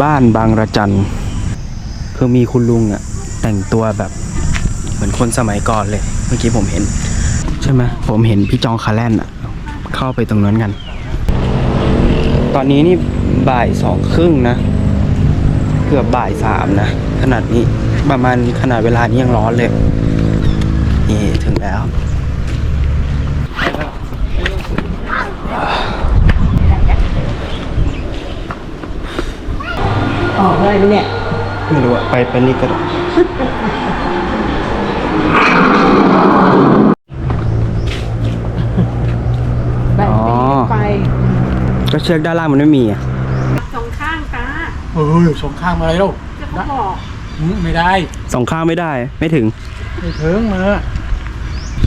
บ้านบางระจันคือมีคุณลุงอะแต่งตัวแบบ เหมือนคนสมัยก่อนเลย เมื่อกี้ผมเห็น ใช่ไหมผมเห็นพี่จองคาแลนอะเข้าไปตรงนั้นกัน ตอนนี้นี่บ่ายสองครึ่งนะ เกือบบ่ายสามนะ ขนาดนี้ประมาณขนาดเวลานี้ยังร้อนเลย นี่ถึงแล้ว ออกได้ไหมเนี่ย ไม่รู้อะไปไปนี่ก็ได้แบบอ๋อไปก็เชือกด้านล่างมันไม่มีอะสองข้างตาเออสองข้างมาอะไรลูกจะเขาบอกอืมไม่ได้ สองข้างไม่ได้ ไม่ถึง ไม่ถึงมา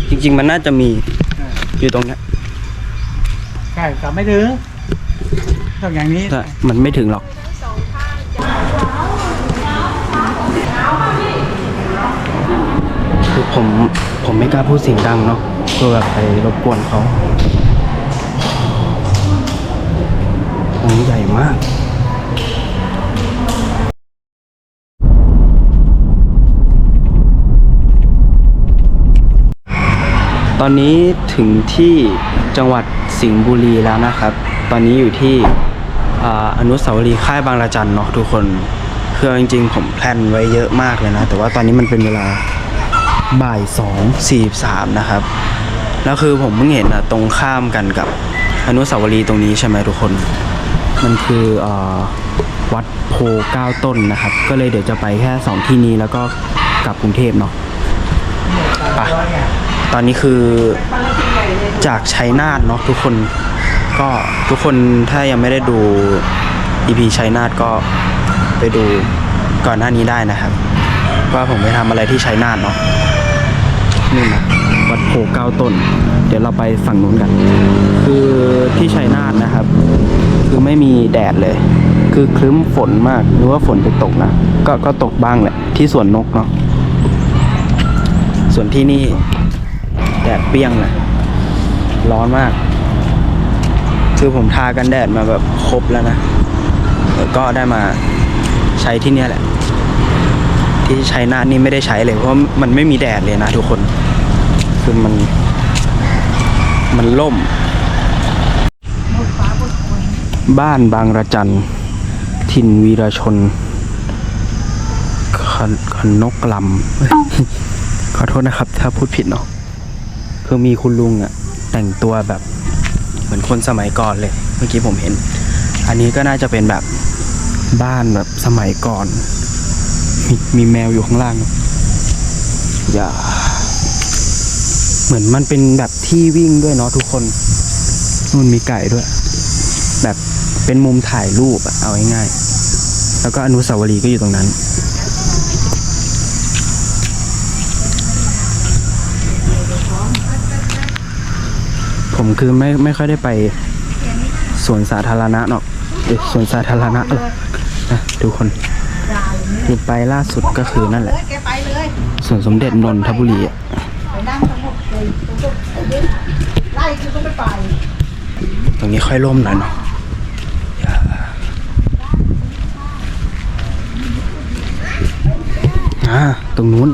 จริง ๆ มันน่าจะมีอยู่ตรงเนี้ยใช่กลับไม่ถึงต้องอย่างนี้ แต่มันไม่ถึงหรอก คือผมผมไม่กล้าพูดเสียงดังเนาะกลัวแบบไปรบกวนเขาองใหญ่มากตอนนี้ถึงที่จังหวัดสิงห์บุรีแล้วนะครับ ตอนนี้อยู่ที่ออนุสาวรีย์ค่ายบางระจันเนาะทุกคน คือจริงๆผมแพลนไว้เยอะมากเลยนะ แต่ว่าตอนนี้มันเป็นเวลา บ่ายสองสี่สามนะครับ แล้วคือผมเพิ่งเห็นอะตรงข้ามกันกับอนุสาวรีย์ตรงนี้ใช่ไหมทุกคน มันคืออวัดโพเก้าต้นนะครับ ก็เลยเดี๋ยวจะไปแค่สองที่นี้แล้วก็กลับกรุงเทพเนาะไปตอนนี้คือจากชัยนาทเนาะทุกคน ก็ทุกคนถ้ายังไม่ได้ดู EP ชัยนาทก็ไปดูก่อนหน้านี้ได้นะครับ ว่าผมไปทำอะไรที่ชัยนาทเนาะ นี่นะวัดโพเก้าต้น เดี๋ยวเราไปฝั่งนู้นกัน คือที่ชัยนาทนะครับ คือไม่มีแดดเลย คือครึ้มฝนมากหรือว่าฝนจะตกนะก็ก็ตกบ้างแหละ ที่สวนนกเนาะส่วนที่นี่แดดเปรี้ยงเลยร้อนมาก คือผมทากันแดดมาแบบครบแล้วนะเออก็ได้มาใช้ที่เนี่ยแหละ ที่ใช้หน้านี่ไม่ได้ใช้เลยเพราะมันไม่มีแดดเลยนะทุกคน คือมัน มันล่ม บ้านบางระจันถิ่นวีรชนขนขนกลำขอโทษนะครับ ถ้าพูดผิดเนาะคือมีคุณลุงอะแต่งตัวแบบ เหมือนคนสมัยก่อนเลย เมื่อกี้ผมเห็น อันนี้ก็น่าจะเป็นแบบบ้านแบบสมัยก่อน มีมีแมวอยู่ข้างล่างเนอะอย่า เหมือนมันเป็นแบบที่วิ่งด้วยเนาะทุกคนนู่นมีไก่ด้วย แบบเป็นมุมถ่ายรูปอะเอาง่ายๆแล้วก็อนุสาวรีย์ก็อยู่ตรงนั้นผมคือไม่ไม่ค่อยได้ไปสวนสาธารณะหรอกเอ้ยสวนสาธารณะหรอกนะทุกคนคือไปล่าสุดก็คือนั่นแหละแกไปเลยสวนสมเด็จนนทบุรีอะ ไล่คือก็ไม่ไป ตรงนี้ค่อยร่มหน่อยเนาะอย่าอ่าตรงนู้น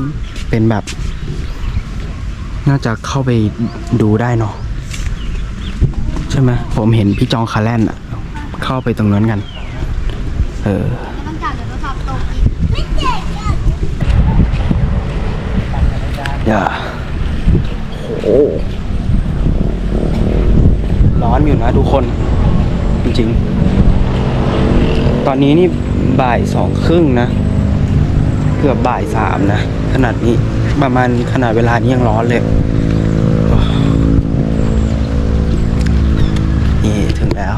เป็นแบบ น่าจะเข้าไปดูได้เนาะใช่ไหมผมเห็นพี่จองคาแลนอะเข้าไปตรงนั้นกัน เออต้องการ โอ้ร้อนอยู่นะทุกคน จริงๆ ตอนนี้นี่บ่ายสองครึ่งนะ เกือบบ่ายสามนะ ขนาดนี้ประมาณขนาดเวลานี้ยังร้อนเลยนี่ถึงแล้ว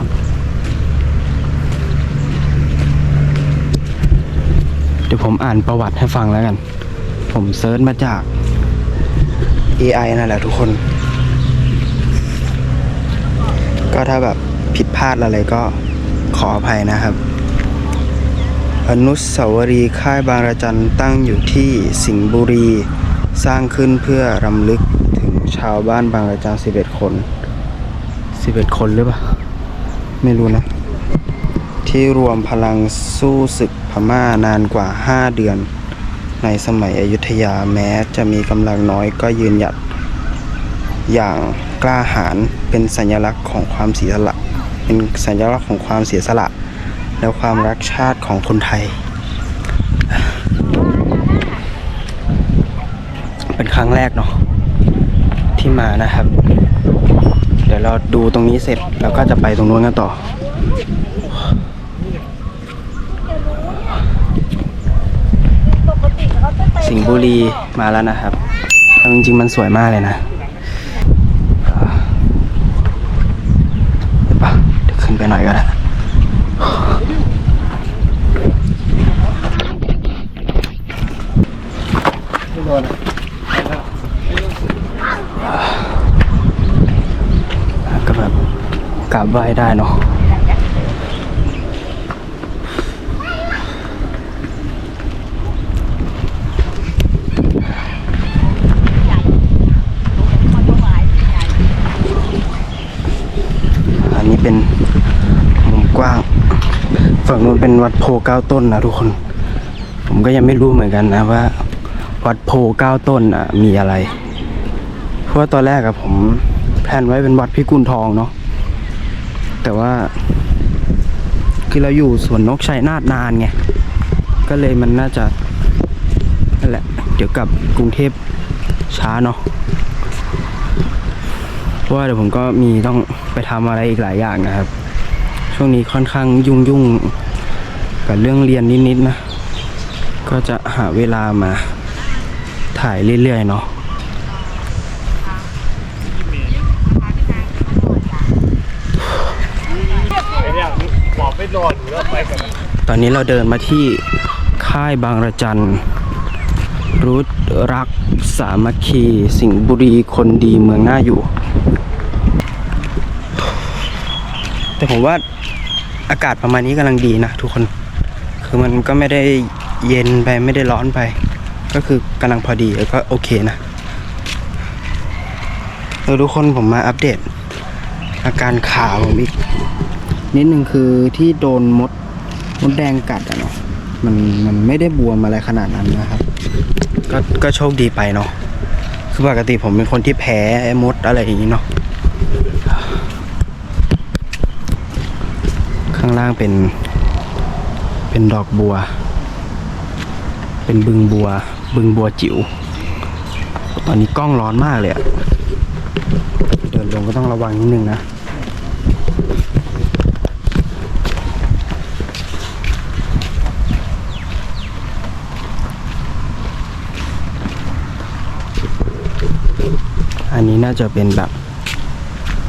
เดี๋ยวผมอ่านประวัติให้ฟังแล้วกัน ผมเซิร์ชมาจาก AI นั่นแหละทุกคน ก็ถ้าแบบผิดพลาดอะไรก็ขออภัยนะครับ อนุสาวรีย์ค่ายบางระจันตั้งอยู่ที่สิงห์บุรี สร้างขึ้นเพื่อรำลึกถึงชาวบ้านบางระจัน11 คน 11 คนหรือเปล่า ไม่รู้นะ ที่ที่รวมพลังสู้ศึกพม่านานกว่า 5 เดือน ในสมัยอยุธยาแม้จะมีกำลังน้อยก็ยืนหยัด อย่างกล้าหาญเป็นสัญลักษณ์ของความเสียสละเป็นสัญลักษณ์ของความเสียสละ และความรักชาติของคนไทย เป็นครั้งแรกเนาะที่มานะครับ เดี๋ยวเราดูตรงนี้เสร็จเราก็จะไปตรงนู้นกันต่อ ปกติเขาจะไป สิง ห์บุรีมาแล้วนะครับจริงๆมันสวยมากเลยนะเดี๋ยวปะเดี๋ยวขึ้นไปหน่อยก็ได้ไม่โดนก็แบบกราบไหว้ได้เนาะอันนี้เป็นมุมกว้าง ฝั่งนู้น เป็นวัดโพเก้าต้นนะทุกคน ผมก็ยังไม่รู้เหมือนกันนะว่า วัดโพเก้าต้นอะมีอะไร เพราะว่าตอนแรกอะผมแพลนไว้เป็นวัดพิกุลทองเนาะแต่ว่า คือเราอยู่สวนนกชัยนาทนานไงก็เลยมันน่าจะนั่นแหละ เดี๋ยวกลับกรุงเทพช้าเนาะเพราะว่าเดี๋ยวผมก็มีต้องไปทำอะไรอีกหลายอย่างนะครับ ช่วงนี้ค่อนข้างยุ่งยุ่ง กับเรื่องเรียนนิดๆนะ ก็จะหาเวลามาถ่ายเรื่อยๆเนาะตอนนี้เราเดินมาที่ค่ายบางระจันรุดรักสามัคคี สิงห์บุรีคนดีเมืองหน่าอยู่ แต่ผมว่าอากาศประมาณนี้กำลังดีนะทุกคน คือมันก็ไม่ได้เย็นไปไม่ได้ร้อนไป ก็คือกำลังพอดีแล้วก็โอเคนะเออทุกคนผมมาอัปเดต อาการขาผมอีก นิดหนึ่งคือที่โดนมดมดแดงกัดอะเนาะมันมันไม่ได้บวมอะไรขนาดนั้นนะครับ ก็ก็โชคดีไปเนาะคือปกติผมเป็นคนที่แพ้มดอะไรอย่างนี้เนาะข้างล่างเป็น เป็นดอกบัว เป็นบึงบัว บึงบัวจิ๋ว ตอนนี้กล้องร้อนมากเลยอะเดินลงก็ต้องระวังนิดนึงนะอันนี้น่าจะเป็นแบบ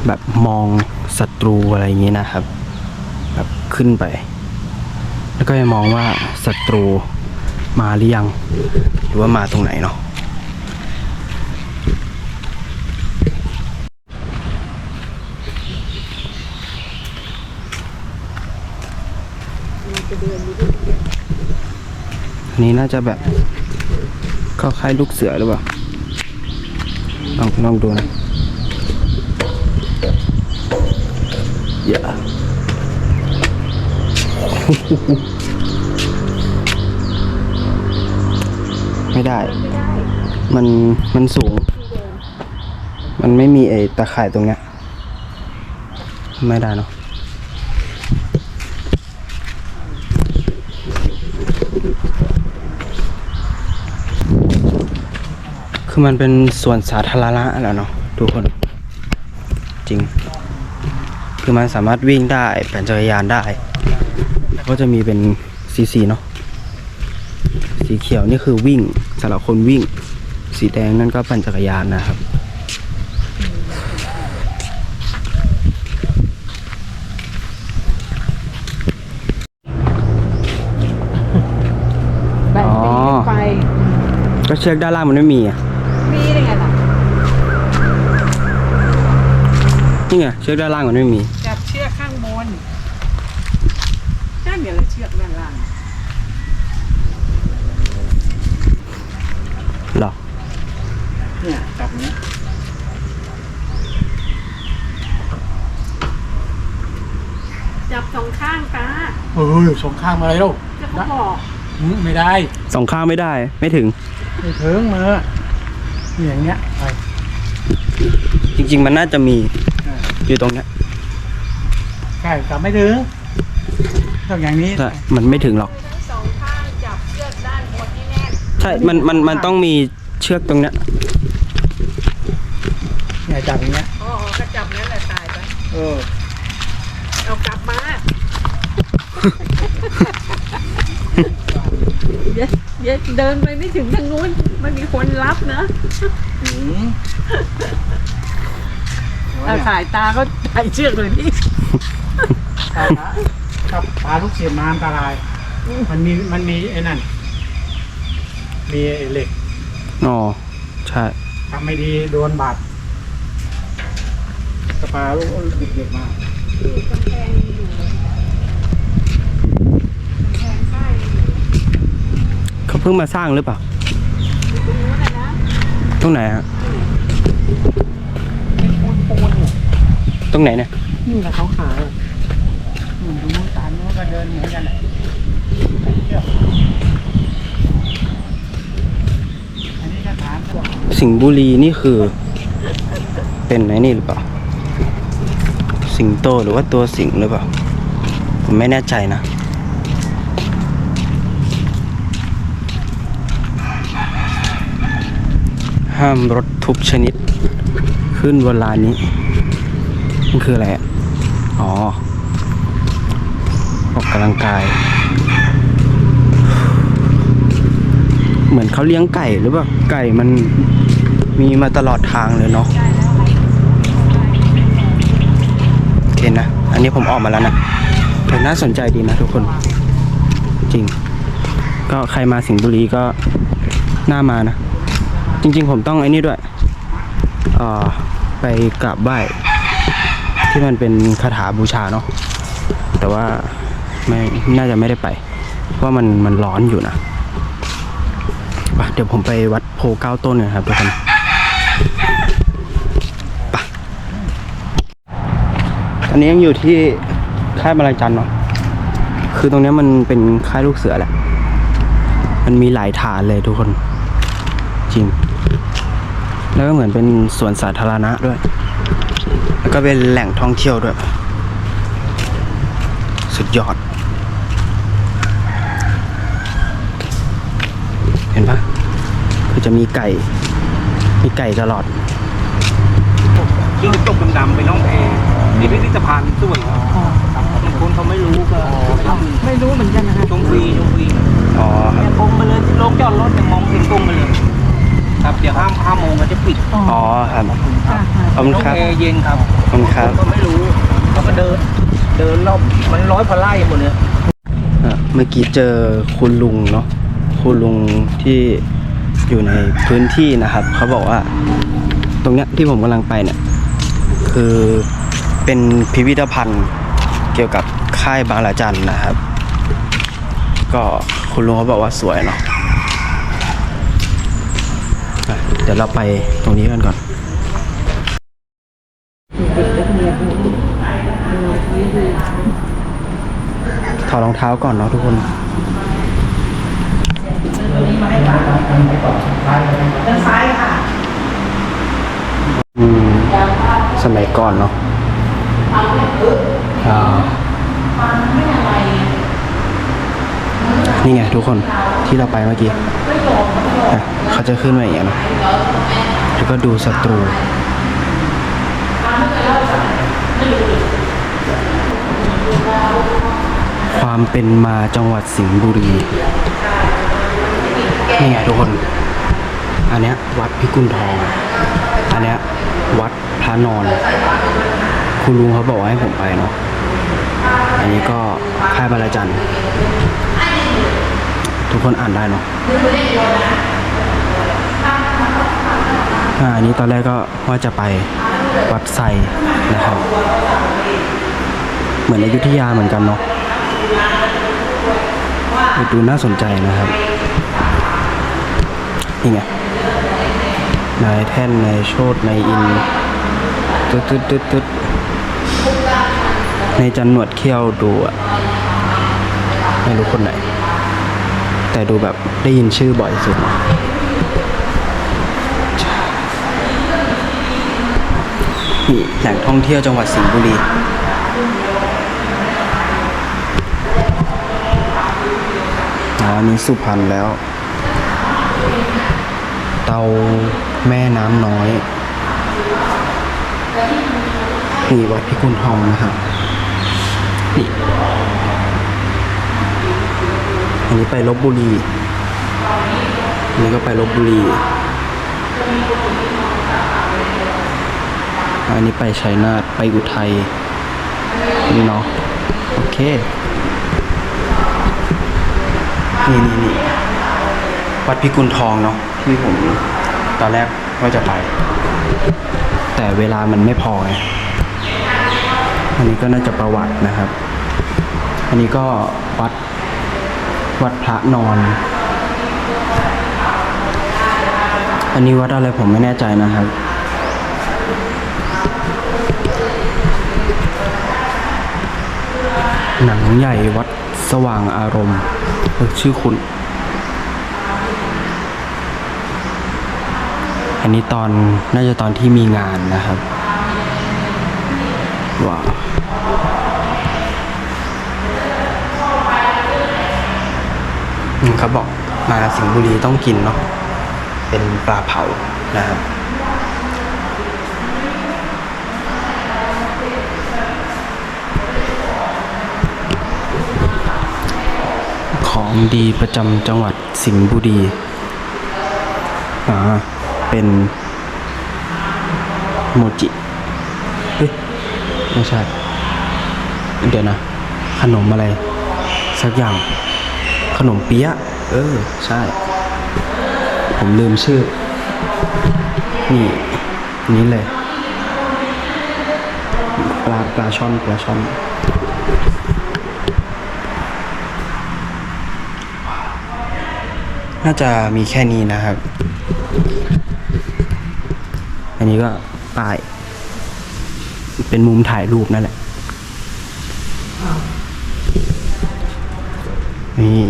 แบบมองศัตรูอะไรอย่างนี้นะครับ แบบขึ้นไป แล้วก็จะมองว่าศัตรูมาหรือยัง หรือว่ามาตรงไหนเนาะอันนี้น่าจะแบบเข้าค่ายลูกเสือหรือเปล่าลองลองดูนะอย่า ไม่ได้ มันมันสูง มันไม่มีไอ้ตะข่ายตรงเนี้ย ไม่ได้เนาะคือมันเป็นส่วนสาธารณะแล้วเนาะทุกคนจริง คือมันสามารถวิ่งได้ปั่นจักรยานได้ ก็จะมีเป็นสีสีเนาะสีเขียวนี่คือวิ่งสำหรับคนวิ่ง สีแดงนั่นก็ปั่นจักรยานนะครับแบ่งอ๋อไปก็เชือกด้านล่างมันไม่มีอะมีได้ไงล่ะนี่ไงเชือกด้านล่างมันไม่มี จับเชือกข้างบนนั่นเดี๋ยวเราเชือกด้านล่างหรอเนี่ยจับนี้จับสองข้างตาเออสองข้างมาอะไรลูกจะเขาบอกหืมไม่ได้ สองข้างไม่ได้ ไม่ถึง ไม่ถึงมือนี่อย่างเงี้ยไปจริง ๆ มันน่าจะมีอ่าอยู่ตรงเนี้ยใช่กลับไม่ถึง ต้องอย่างนี้ใช่มันไม่ถึงหรอก ทั้งสองข้างจับเชือกด้านบนที่แน่นใช่ มัน มัน มันต้องมีเชือกตรงเนี้ย เนี่ยจับอย่างเงี้ยอ๋อก็จับนั่นแหละตายไป เออเอากลับมาเดี๋ยวเดี๋ยวเดินไปไม่ถึงทางนู้นไม่มีคนรับนะหืมเอาสายตาก็ถ่ายเชือกเลยพี่ถ้า ถ้าปลาลูกเสียบมาอันตราย มันมีมันมีไอ้นั่น มีไอ้เหล็กอ๋อ ใช่ ทำไม่ดีโดนบาดกระปลาลูกเด็กๆมาเขาเพิ่งมาสร้างหรือเปล่า ตรงไหนฮะ ตรงไหนเนี่ย นี่แหละเขาขายอืมดูนู้นตามนู้นก็เดินเหมือนกันแหละสิงห์บุรีนี่คือ เป็นไอ้นี่หรือเปล่า สิงโตหรือว่าตัวสิงห์หรือเปล่า ผมไม่แน่ใจนะห้ามรถทุกชนิด ขึ้นบนลานนี้ มันคืออะไรอะ อ๋อ ออกกำลังกาย เหมือนเขาเลี้ยงไก่หรือเปล่าไก่มันมีมาตลอดทางเลยเนาะโอเคนะ อันนี้ผมออกมาแล้วนะแต่น่าสนใจดีนะทุกคน จริง ก็ใครมาสิงห์บุรีก็น่ามานะ จริง ๆ ผมต้องไอ้นี่ด้วยอ่อไปกราบไหว้ที่มันเป็นคาถาบูชาเนาะแต่ว่า ไม่น่าจะไม่ได้ไป เพราะว่ามันมันร้อนอยู่นะไปเดี๋ยวผมไปวัดโพเก้าต้นกันครับทุกคนไปตอนนี้ยังอยู่ที่ค่ายบาลายจันเนาะคือตรงนี้มันเป็นค่ายลูกเสือแหละ มันมีหลายฐานเลยทุกคน จริง แล้วก็เหมือนเป็นสวนสาธารณะด้วย แล้วก็เป็นแหล่งท่องเที่ยวด้วย สุดยอด เห็นปะคือจะมีไก่ มีไก่ตลอดยิ่งตกดำๆไปน้องเอในพิพิธภัณฑ์สวยบางคนเขาไม่รู้ก็ทไม่รู้เหมือนกันนะคะำตรงฟรีตรงฟรีอ๋อคเนี่ยรับตรงไปเลยลงจอดรถเนี่ยมองเห็นตรงไปเลย ครับเดี๋ยวห้าห้าโมงก็จะปิดอ๋อครับค่ะขอบคุณน้องครับเอเย็นครับขอบคุณครับเขาไม่รู้เขาก็เดิน เดินรอบมันร้อยพลาไล่หมดเลยอะเมื่อกี้เจอคุณลุงเนาะ คุณลุงที่อยู่ในพื้นที่นะครับ เขาบอกว่า ตรงเนี้ยที่ผมกำลังไปเนี่ยคือเป็นพิพิธภัณฑ์เกี่ยวกับค่ายบางละจันนะครับ ก็คุณลุงเขาบอกว่าสวยเนาะอะเดี๋ยวเราไปตรงนี้กันก่อนถอดรองเท้าก่อนเนาะทุกคน อืมสมัยก่อนเนาะอ่านี่ไงทุกคนที่เราไปเมื่อกี้อะเขาจะขึ้นมาอย่างเงี้ยเนอะแล้วก็ดูศัตรูความเป็นมาจังหวัดสิงห์บุรี นี่ไงทุกคน อันเนี้ยวัดพิกุลทอง อันเนี้ยวัดพระนอน คุณลุงเขาบอกให้ผมไปเนาะ อันนี้ก็ค่ายบาลาจันทร์ทุกคนอ่านได้เนาะอ่าอันนี้ตอนแรกก็ว่าจะไปวัดไซนะครับ เหมือนอยุธยาเหมือนกันเนาะดูน่าสนใจนะครับ นี่ไงนายแท่นนายโชดนายอินตึ๊ดตึ๊ดตึ๊ดตึ๊ดในจันหนวดเขี้ยวดูอะไม่รู้คนไหน แต่ดูแบบได้ยินชื่อบ่อยสุดนี่แหล่งท่องเที่ยวจังหวัดสิงห์บุรีอ๋อนนี้สุพรรณแล้ว เตาแม่น้ำน้อยนี่วัดพิกุลทองนะครับนี่อันนี้ไปลบบุรีอันนี้ก็ไปลบบุรี อันนี้ไปชัยนาทไปอุทัยนี่เนาะโอเค นี่นี่นี่วัดพิกุลทองเนาะ ที่ผมตอนแรกว่าจะไป แต่เวลามันไม่พอไงอันนี้ก็น่าจะประวัตินะครับ อันนี้ก็วัดวัดพระนอน อันนี้วัดอะไรผมไม่แน่ใจนะครับ หนังใหญ่วัดสว่างอารมณ์ชื่อคุณ อันนี้ตอนน่าจะตอนที่มีงานนะครับว้าวเขาบอกมาสิงห์บุรีต้องกินเนาะเป็นปลาเผานะครับของดีประจำจังหวัดสิงห์บุรีอ่า เป็นโมจิเฮ้ยไม่ใช่ เดี๋ยวนะ ขนมอะไร สักอย่าง ขนมเปี๊ยะ เออ ใช่ ผมลืมชื่อ นี่นี่เลย ปลาปลาช่อนปลาช่อนน่าจะมีแค่นี้นะครับ นนี้ก็ป้าย เป็นมุมถ่ายรูปนั่นแหละ นี่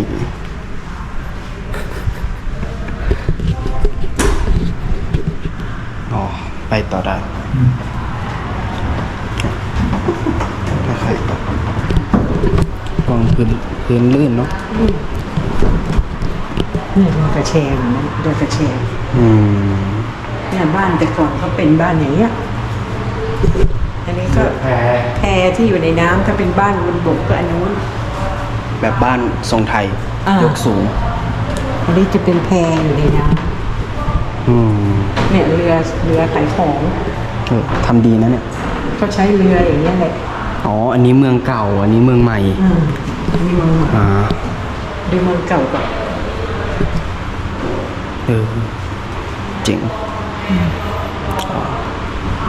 อ๋อไปต่อได้ไม่ค่อยวางพื้นพื้นลื่นเนาะเนี่ยเรือกระแชงนะเรือกระแชงอืม เนี่ยบ้านแต่ก่อนเขาเป็นบ้านอย่างเงี้ย อันนี้ก็แพแพที่อยู่ในน้ำถ้าเป็นบ้านบนบกก็อันนู้น แบบบ้านทรงไทยอ่าย ยกสูง อันนี้จะเป็นแพอยู่ในน้อืมำเนี่ยเรือเรือขายของเออทำดีนะเนี่ย เขาใช้เรืออย่างเงี้ยแหละอ๋อ อันนี้เมืองเก่า อันนี้เมืองใหม่ อืมมีเมืองอ่า ดูเมืองเก่ากับเออ เจ๋ง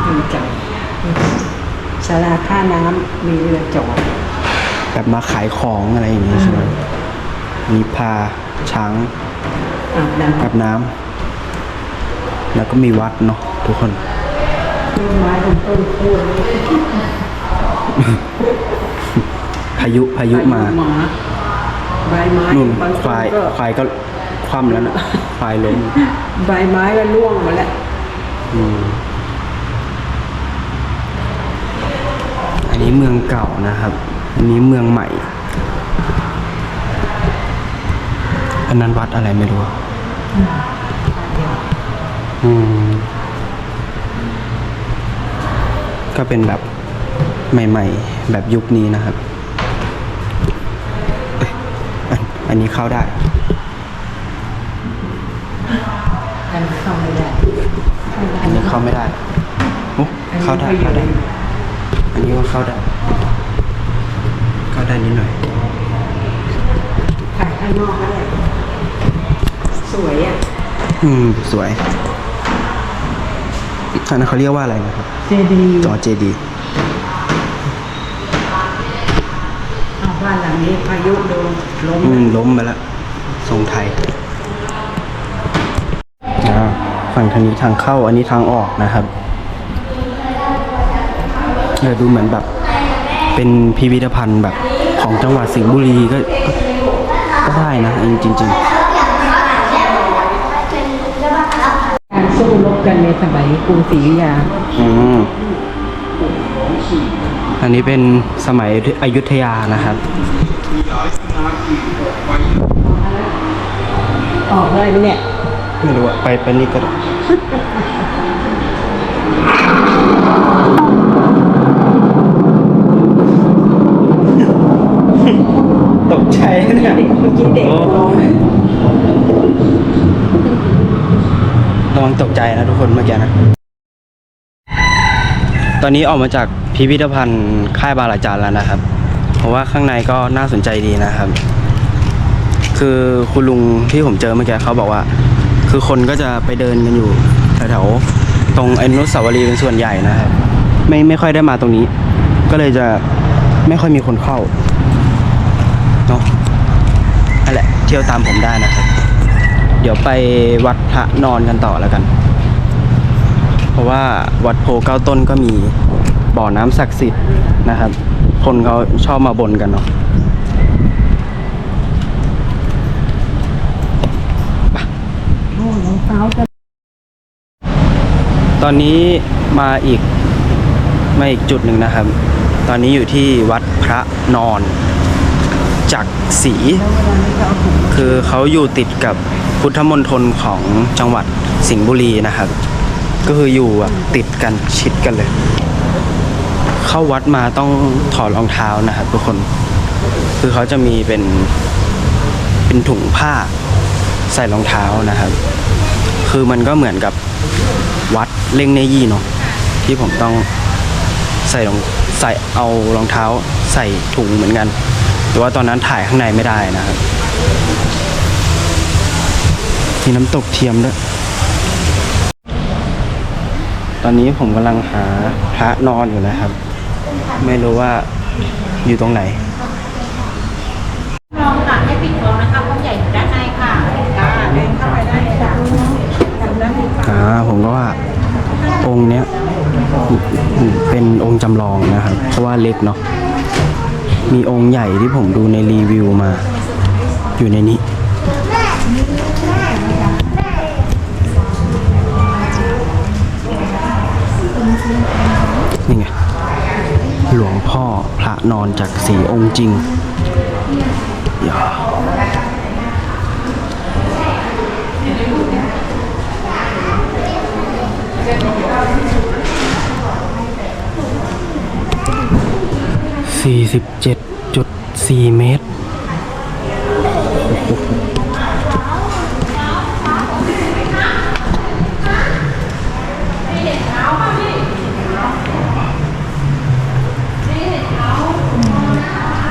เมืองเก่าศาลาท่าน้ำมีเรือจอดแบบมาขายของอะไรอย่างงี้ใช่ไหมมีพาช้างอาบน้ำอาบน้ำแล้วก็มีวัดเนาะทุกคนต้นไม้บนต้นโค่พายุพายุมาหมาใบไม้นุ่นบางควายก็ควายก็คว่ำแล้วนะควายล้ม ใบไม้ก็ร่วงหมดแล้ว อันนี้เมืองเก่านะครับ อันนี้เมืองใหม่ อันนั้นวัดอะไรไม่รู้อืม ก็เป็นแบบใหม่ ๆ แบบยุคนี้นะครับ อันนี้เข้าได้ อันนี้เข้าไม่ได้ เข้าไม่ได้โอ้เข้าได้เข้าได้ อันนี้ก็เข้าได้เข้าได้นิดหน่อยถ่ายข้างนอกก็ได้สวยอะ อืม สวยอันนั้นเขาเรียกว่าอะไรนะครับ เจดีย์จอเจดีอ้าวบ้านหลังนี้พายุโดนล้มอืมล้มไปแล้วทรงไทยอ่า ฝั่งทางนี้ทางเข้าอันนี้ทางออกนะครับเออดูเหมือนแบบเป็นพิพิธภัณฑ์แบบของจังหวัดสิงห์บุรีก็ก็ก็ได้นะจริงจริงการสู้รบกันในสมัยกรุงศรีอยุธยาๆอืมอันนี้เป็นสมัยอยุธยานะครับออกได้ไหมเนี่ย ไม่รู้อะไปไปนี่ก็ได้ตกใจเนี่ยเมื่อกี้เด็กโอ้ร้องระวังตกใจนะทุกคนเมื่อกี้นะ ตอนนี้ออกมาจากพิพิธภัณฑ์ค่ายบางระจันแล้วนะครับ เพราะว่าข้างในก็น่าสนใจดีนะครับ คือคุณลุงที่ผมเจอเมื่อกี้เขาบอกว่า คือคนก็จะไปเดินกันอยู่แถวๆตรงอนุสาวรีย์เป็นส่วนใหญ่นะครับ ไม่ไม่ค่อยได้มาตรงนี้ ก็เลยจะไม่ค่อยมีคนเข้าเนาะนั่นแหละเที่ยวตามผมได้นะครับ เดี๋ยวไปวัดพระนอนกันต่อแล้วกัน เพราะว่าวัดโพเก้าต้นก็มีบ่อน้ำศักดิ์สิทธิ์นะครับ คนเขาชอบมาบนกันเนาะ เท้าจะตอนนี้มาอีกมาอีกจุดหนึ่งนะครับ ตอนนี้อยู่ที่วัดพระนอน จักรศรีคือเขาอยู่ติดกับพุทธมณฑลของจังหวัดสิงห์บุรีนะครับ ก็คืออยู่แบบติดกันชิดกันเลย เข้าวัดมาต้องถอดรองเท้านะครับทุกคน คือเขาจะมีเป็นเป็นถุงผ้าใส่รองเท้านะครับ คือมันก็เหมือนกับวัดเล่งเนยี่เนาะที่ผมต้องใส่รองใส่เอารองเท้าใส่ถุงเหมือนกัน แต่ว่าตอนนั้นถ่ายข้างในไม่ได้นะครับ มีน้ำตกเทียมด้วย ตอนนี้ผมกำลังหาพระนอนอยู่นะครับ ไม่รู้ว่าอยู่ตรงไหน ลองตัดให้ปิดทองนะคะความใหญ่อยู่ด้านในค่ะ เดินเข้าไปได้เลยค่ะทางด้านนี้ อ่าผมก็ว่าองค์เนี้ยเป็นองค์จำลองนะครับ เพราะ ว่าเล็กเนาะมีองค์ใหญ่ที่ผมดูในรีวิวมา อยู่ในนี้นี่ไงหลวงพ่อพระนอนจากสีองค์จริงอย่า 47.4 เมตร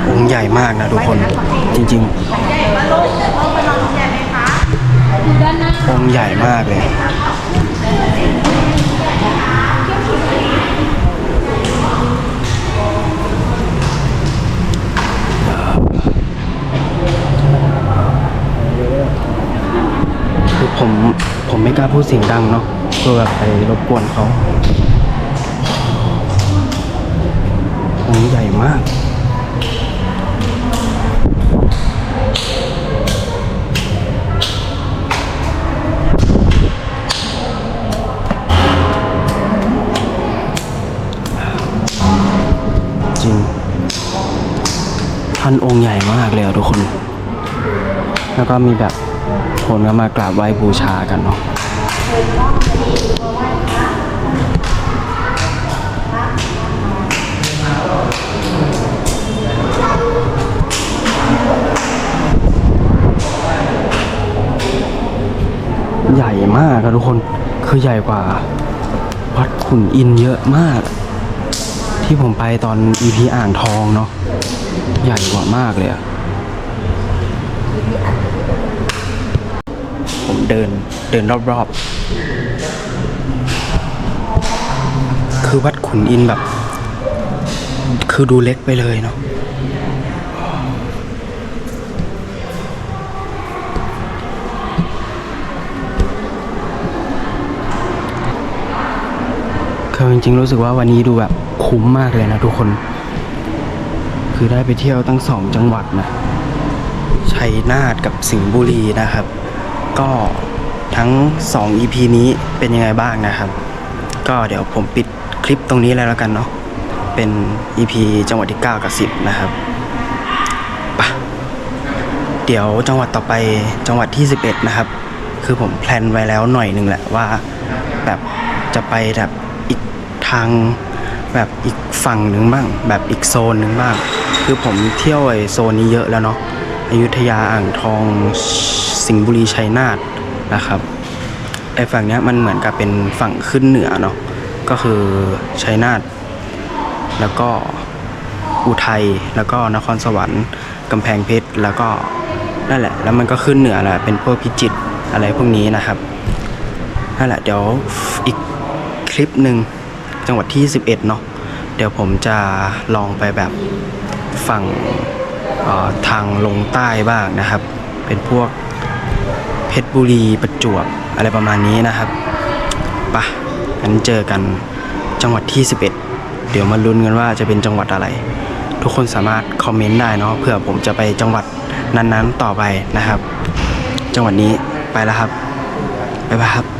องค์ใหญ่มากนะทุกคน จริงๆองค์ใหญ่มากเลย ผมผมไม่กล้าพูดเสียงดังเนาะเพื่อแบบไปรบกวนเขาองค์ใหญ่มากจริงท่านองค์ใหญ่มากเลยอะทุกคน แล้วก็มีแบบ คนก็มากราบไหว้บูชากันเนาะใหญ่มากอะทุกคน คือใหญ่กว่า วัดขุนอินเยอะมาก ที่ผมไปตอน EP อ่างทองเนาะ ใหญ่กว่ามากเลยอะ ผมเดินเดินรอบๆ คือวัดขุนอินแบบ คือดูเล็กไปเลยเนาะคือจริงๆรู้สึกว่าวันนี้ดูแบบคุ้มมากเลยนะทุกคน คือได้ไปเที่ยวตั้งสองจังหวัดนะช้ชัยนาทกับสิงห์บุรีนะครับ ก็ ทั้ง 2 EP นี้เป็นยังไงบ้างนะครับ ก็เดี๋ยวผมปิดคลิปตรงนี้เลยแล้วกันเนาะเป็น EP จังหวัดที่ 9 กับ 10 นะครับปะเดี๋ยวจังหวัดต่อไปจังหวัดที่ 11 นะครับ คือผมแพลนไว้แล้วหน่อยหนึ่งแหละว่า แบบจะไปแบบอีกทางแบบอีกฝั่งหนึ่งบ้าง แบบอีกโซนหนึ่งบ้าง คือผมเที่ยวไอโซนนี้เยอะแล้วเนาะอยุธยาอ่างทองสิงห์บุรีชัยนาท นะครับไอฝั่งเนี้ยมันเหมือนกับเป็นฝั่งขึ้นเหนือเนาะก็คือชัยนาทแล้วก็อุทัยแล้วก็นครสวรรค์กำแพงเพชรแล้วก็นั่นแหละ แล้วมันก็ขึ้นเหนือแหละเป็นพวกพิจิตรอะไรพวกนี้นะครับนั่นแหละเดี๋ยวอีกคลิปหนึ่งจังหวัดที่ 11 เนาะเดี๋ยวผมจะลองไปแบบฝั่งออทางลงใต้บ้างนะครับ เป็นพวก ชรบุรีประจวบอะไรประมาณนี้นะครับปะงั้นเจอกันจังหวัดที่ 11 เดี๋ยวมาลุ้นกันว่าจะเป็นจังหวัดอะไร ทุกคนสามารถคอมเมนต์ได้เนาะเผื่อผมจะไปจังหวัดนั้นๆต่อไปนะครับ จังหวัดนี้ไปแล้วครับ บ๊ายบายครับ